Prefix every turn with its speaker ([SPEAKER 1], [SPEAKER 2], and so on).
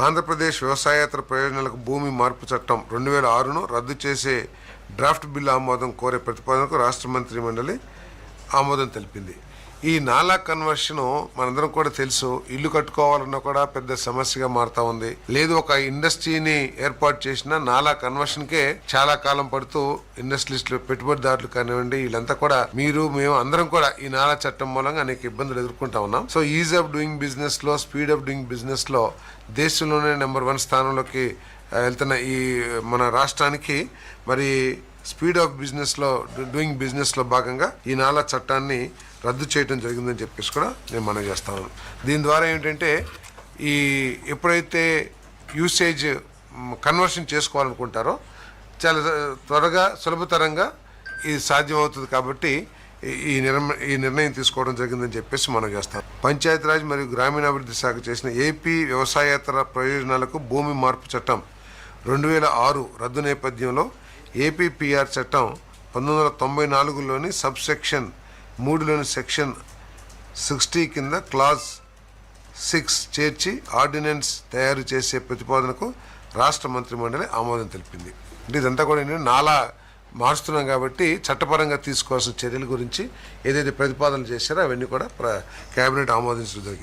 [SPEAKER 1] ఆంధ్రప్రదేశ్ వ్యవసాయేతర ప్రయోజనాలకు భూమి మార్పు చట్టం రెండు వేల ఆరును రద్దు చేసే డ్రాఫ్ట్ బిల్లు ఆమోదం కోరే ప్రతిపాదనకు రాష్ట్ర మంత్రి మండలి ఆమోదం తెలిపింది. ఈ నాలా కన్వర్షన్ మనందరం కూడా తెలుసు. ఇల్లు కట్టుకోవాలన్నా కూడా పెద్ద సమస్యగా మారుతా ఉంది. లేదు ఒక ఇండస్ట్రీని ఏర్పాటు చేసిన నాలా కన్వర్షన్ కే చాలా కాలం పడుతూ ఇండస్ట్రీస్లో పెట్టుబడిదారులు కానివ్వండి వీళ్ళంతా కూడా మీరు మేము అందరం కూడా ఈ నాలా చట్టం మూలంగా అనేక ఇబ్బందులు ఎదుర్కొంటా ఉన్నాం. సో ఈజ్ ఆఫ్ డూయింగ్ బిజినెస్లో స్పీడ్ ఆఫ్ డూయింగ్ బిజినెస్లో దేశంలోనే నెంబర్ వన్ స్థానంలోకి వెళ్తున్న ఈ మన రాష్ట్రానికి మరి స్పీడ్ ఆఫ్ బిజినెస్లో డూయింగ్ బిజినెస్లో భాగంగా ఈ నాలా చట్టాన్ని రద్దు చేయడం జరిగిందని చెప్పేసి కూడా నేను మనం చేస్తాను దీని ద్వారా ఏంటంటే ఈ ఎప్పుడైతే యూసేజ్ కన్వర్షన్ చేసుకోవాలనుకుంటారో చాలా త్వరగా సులభతరంగా ఇది సాధ్యమవుతుంది కాబట్టి ఈ- నిర్మ ఈ నిర్ణయం తీసుకోవడం జరిగిందని చెప్పేసి మనం చేస్తాం పంచాయతీరాజ్ మరియు గ్రామీణాభివృద్ధి శాఖ చేసిన ఏపీ వ్యవసాయేతర ప్రయోజనాలకు భూమి మార్పు చట్టం రెండు వేల ఆరు రద్దు నేపథ్యంలో ఏపీపీఆర్ చట్టం పంతొమ్మిది వందల తొంభై నాలుగులోని సబ్ సెక్షన్ మూడులోని సెక్షన్ సిక్స్టీ కింద క్లాజ్ సిక్స్ చేర్చి ఆర్డినెన్స్ తయారు చేసే ప్రతిపాదనకు రాష్ట్ర మంత్రి మండలి ఆమోదం తెలిపింది. అంటే ఇదంతా కూడా నేను నాలా మారుస్తున్నాం కాబట్టి చట్టపరంగా తీసుకోవాల్సిన చర్యల గురించి ఏదైతే ప్రతిపాదనలు చేశారో అవన్నీ కూడా ప్ర- కేబినెట్ ఆమోదించడం జరిగింది.